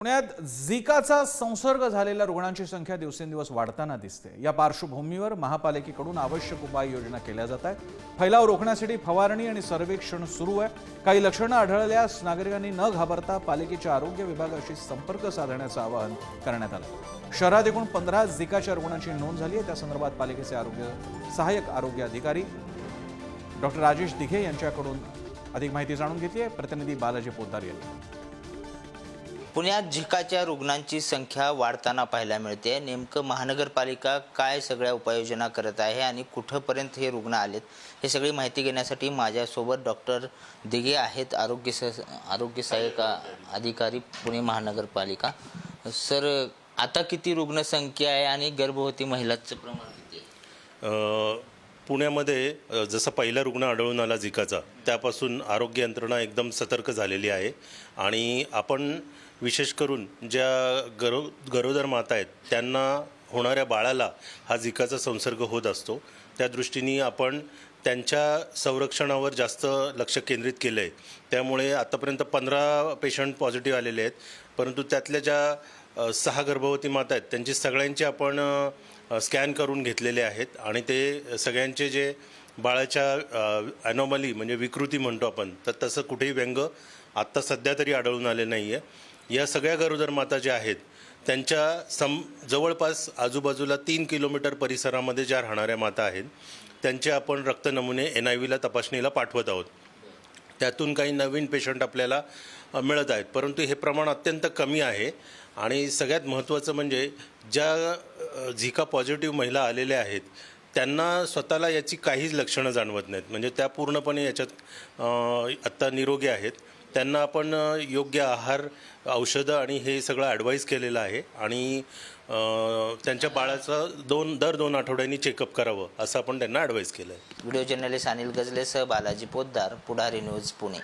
पुण्यात झिकाचा संसर्ग झालेल्या रुग्णांची संख्या दिवसेंदिवस वाढताना दिसते. या पार्श्वभूमीवर महापालिकेकडून आवश्यक उपाययोजना केल्या जात आहेत. फैलाव रोखण्यासाठी फवारणी आणि सर्वेक्षण सुरू आहे. काही लक्षणं आढळल्यास नागरिकांनी न घाबरता पालिकेच्या आरोग्य विभागाशी संपर्क साधण्याचं आवाहन करण्यात आलं. शहरात एकूण पंधरा झिकाच्या रुग्णांची नोंद झाली आहे. त्या संदर्भात पालिकेचे आरोग्य सहाय्यक आरोग्य अधिकारी डॉक्टर राजेश दिघे यांच्याकडून अधिक माहिती जाणून घेतली आहे. प्रतिनिधी बालाजी पोद्दार यांनी. पुण्यात झिकाच्या रुग्णांची संख्या वाढताना पाहायला मिळते. नेमकं महानगरपालिका काय सगळ्या उपाययोजना करत आहे आणि कुठंपर्यंत हे रुग्ण आलेत हे सगळी माहिती घेण्यासाठी माझ्यासोबत डॉक्टर दिघे आहेत. आरोग्य स आरोग्य सहाय्यक अधिकारी पुणे महानगरपालिका. सर आता किती रुग्णसंख्या आहे आणि गर्भवती महिलांचं प्रमाण किती पुण्यामध्ये जसं जसा पहिला रुग्ण आढळून आला झिकाचा त्यापासून आरोग्य यंत्रणा एकदम सतर्क झालेली आहे. आणि आपण विशेष करून ज्या गरो गरोदर माता आहेत त्यांना होणाऱ्या बाळाला हा झिकाचा संसर्ग होत असतो. त्या दृष्टीने आपण त्यांच्या संरक्षणावर जास्त लक्ष केंद्रित केलं आहे त्यामुळे आतापर्यंत पंधरा पेशंट पॉझिटिव्ह आलेले आहेत. परंतु त्यातल्या ज्या सहा गर्भवती माता आहेत त्यांची सगळ्यांची आपण स्कॅन करून घेतलेले आहेत आणि ते सगळ्यांचे जे बाळाच्या ॲनॉमली म्हणजे विकृती म्हणतो आपण तर तसं कुठेही व्यंग आत्ता सध्या तरी आढळून आले नाही आहे या सगळ्या गरोदर माता ज्या आहेत त्यांच्या सम जवळपास आजूबाजूला तीन किलोमीटर परिसरामध्ये ज्या राहणाऱ्या माता आहेत त्यांचे आपण रक्त नमुने एन आय व्हीला तपासणीला पाठवत आहोत. त्यातून काही नवीन पेशंट आपल्याला मिळत आहेत. परंतु हे प्रमाण अत्यंत कमी आहे आणि सगळ्यात महत्त्वाचं म्हणजे ज्या झिका पॉझिटिव्ह महिला आलेल्या आहेत त्यांना स्वतःला याची काहीच लक्षणं जाणवत नाहीत. म्हणजे त्या पूर्णपणे याच्यात आत्ता निरोगी आहेत. त्यांना आपण योग्य आहार औषधं आणि हे सगळं ॲडवाईस केलेलं आहे. आणि त्यांच्या बाळाचं दोन दर दोन आठवड्यांनी चेकअप करावं असं आपण त्यांना ॲडवाईस केलं आहे व्हिडिओ जर्नलिस्ट अनिल गजलेसह बालाजी पोद्दार पुढारी न्यूज पुणे.